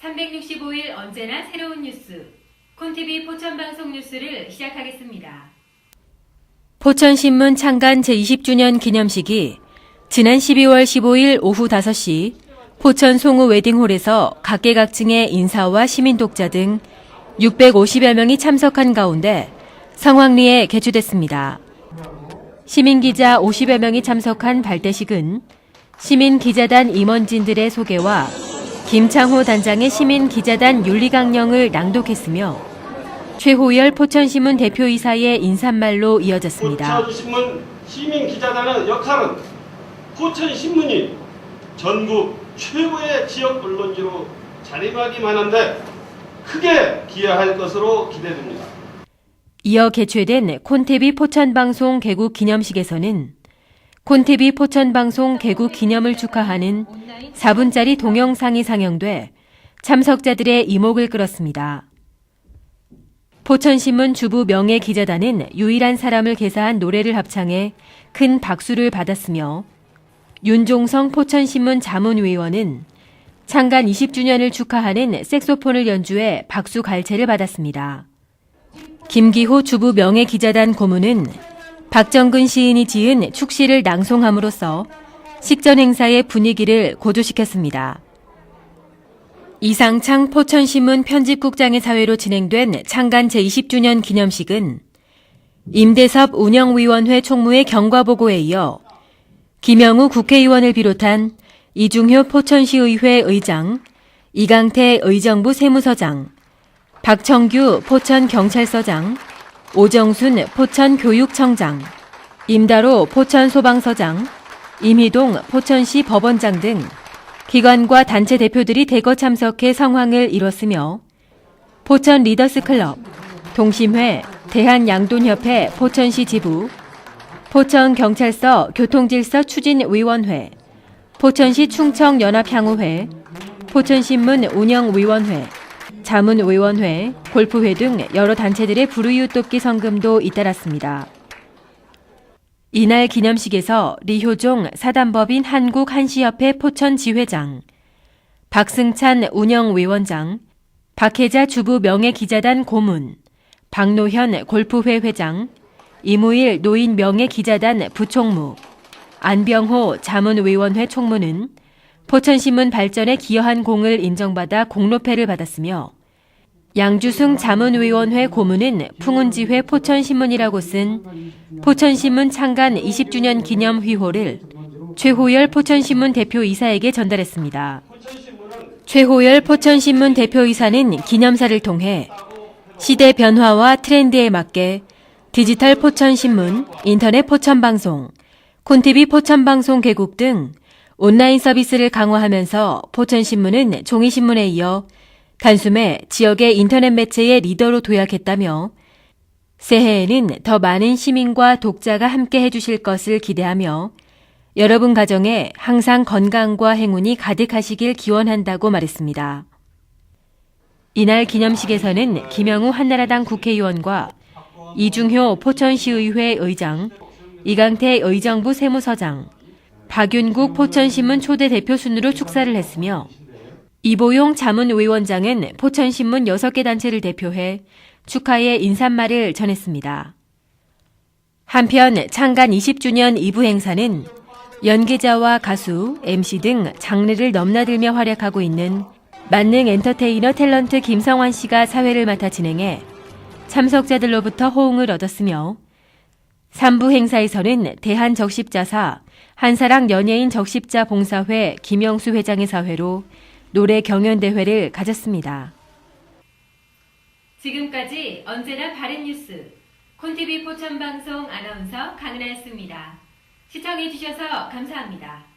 365일 언제나 새로운 뉴스 콘TV 포천방송 뉴스를 시작하겠습니다. 포천신문 창간 제20주년 기념식이 지난 12월 15일 오후 5시 포천 송우 웨딩홀에서 각계각층의 인사와 시민 독자 등 650여 명이 참석한 가운데 성황리에 개최됐습니다. 시민기자 50여 명이 참석한 발대식은 시민 기자단 임원진들의 소개와 김창호 단장의 시민 기자단 윤리 강령을 낭독했으며 최호열 포천신문 대표이사의 인사말로 이어졌습니다. 포천신문 시민 기자단의 역할은 포천신문이 전국 최고의 지역 언론지로 자리매김 하는데 크게 기여할 것으로 기대됩니다. 이어 개최된 콘테비 포천방송 개국 기념식에서는 콘테비 포천방송 개국 기념을 축하하는 4분짜리 동영상이 상영돼 참석자들의 이목을 끌었습니다. 포천신문 주부 명예 기자단은 유일한 사람을 개사한 노래를 합창해 큰 박수를 받았으며 윤종성 포천신문 자문위원은 창간 20주년을 축하하는 색소폰을 연주해 박수 갈채를 받았습니다. 김기호 주부 명예 기자단 고문은 박정근 시인이 지은 축시를 낭송함으로써 식전 행사의 분위기를 고조시켰습니다. 이상창 포천신문 편집국장의 사회로 진행된 창간 제20주년 기념식은 임대섭 운영위원회 총무의 경과보고에 이어 김영우 국회의원을 비롯한 이중효 포천시의회 의장, 이강태 의정부 세무서장, 박청규 포천경찰서장, 오정순 포천교육청장, 임다로 포천소방서장, 임희동 포천시 법원장 등 기관과 단체 대표들이 대거 참석해 상황을 이뤘으며 포천 리더스 클럽, 동심회, 대한양돈협회 포천시 지부, 포천경찰서 교통질서 추진위원회, 포천시 충청연합향후회, 포천신문 운영위원회, 자문위원회, 골프회 등 여러 단체들의 불우이웃 돕기 성금도 잇따랐습니다. 이날 기념식에서 리효종 사단법인 한국한시협회 포천지회장, 박승찬 운영위원장, 박혜자 주부 명예기자단 고문, 박노현 골프회 회장, 이무일 노인 명예기자단 부총무, 안병호 자문위원회 총무는 포천신문 발전에 기여한 공을 인정받아 공로패를 받았으며 양주승 자문위원회 고문은 풍운지회 포천신문이라고 쓴 포천신문 창간 20주년 기념 휘호를 최호열 포천신문 대표이사에게 전달했습니다. 최호열 포천신문 대표이사는 기념사를 통해 시대 변화와 트렌드에 맞게 디지털 포천신문, 인터넷 포천방송, 콘티비 포천방송 개국 등 온라인 서비스를 강화하면서 포천신문은 종이신문에 이어 단숨에 지역의 인터넷 매체의 리더로 도약했다며 새해에는 더 많은 시민과 독자가 함께 해주실 것을 기대하며 여러분 가정에 항상 건강과 행운이 가득하시길 기원한다고 말했습니다. 이날 기념식에서는 김영우 한나라당 국회의원과 이중효 포천시의회 의장, 이강태 의정부 세무서장, 박윤국 포천신문 초대 대표 순으로 축사를 했으며 이보용 자문위원장은 포천신문 6개 단체를 대표해 축하의 인사말을 전했습니다. 한편 창간 20주년 2부 행사는 연기자와 가수, MC 등 장르를 넘나들며 활약하고 있는 만능 엔터테이너 탤런트 김성환 씨가 사회를 맡아 진행해 참석자들로부터 호응을 얻었으며 3부 행사에서는 대한적십자사 한사랑 연예인 적십자 봉사회 김영수 회장의 사회로 노래 경연 대회를 가졌습니다. 지금까지 언제나 바른 뉴스 콘티비 포천 방송 아나운서 강은하였습니다. 시청해 주셔서 감사합니다.